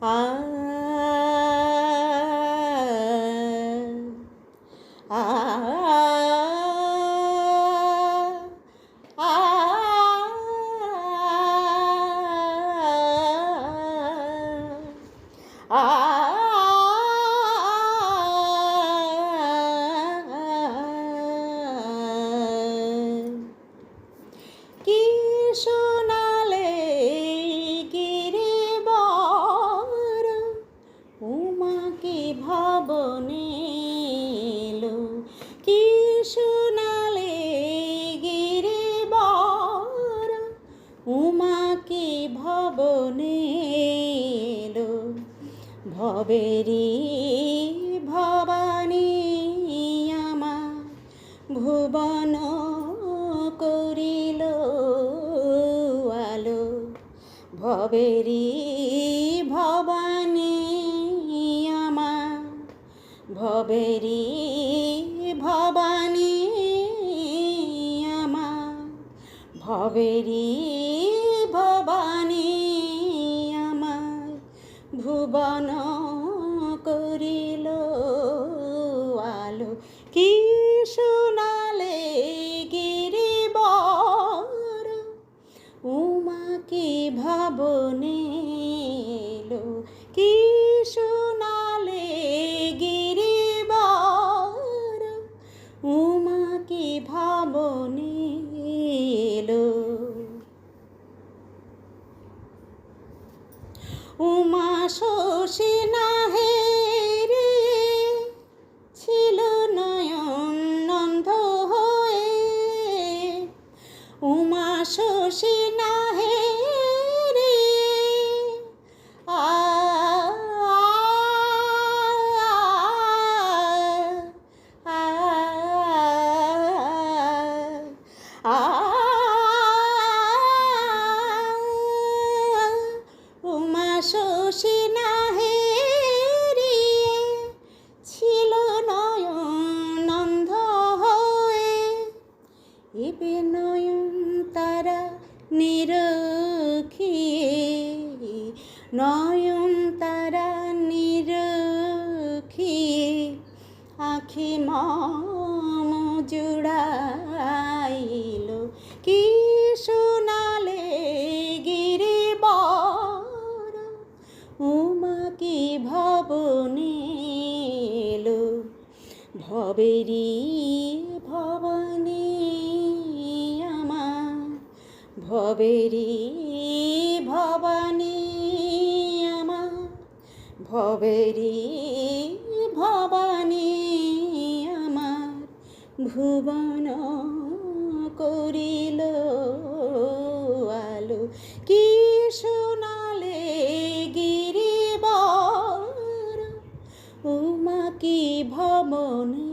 啊。ভবেরি ভবানী আমার ভুবন করিল আলো। ভবেরি ভবানী আমার ভবেরি ভবানী আমার ভবেরি ভুবন করিল। আলো কি শোনালে গিরিবর। উমাকে ভাবনে এলো কি উমা শোষে শোষী নাহে রিয়ে ছিল নয়ন অন্ধ হয়ে। এবে নয়ন তারা নিরখিয়ে, নয়ন তারা নিরখিয়ে। আখি মম জুড়াইল, কি উমা কি ভবনে এলো ভবেরি ভবানী আমার ভবেরি ভবানী আমার ভবেরি ভবানী আমার ভুবন করিল আলো, কি শোনালে মনে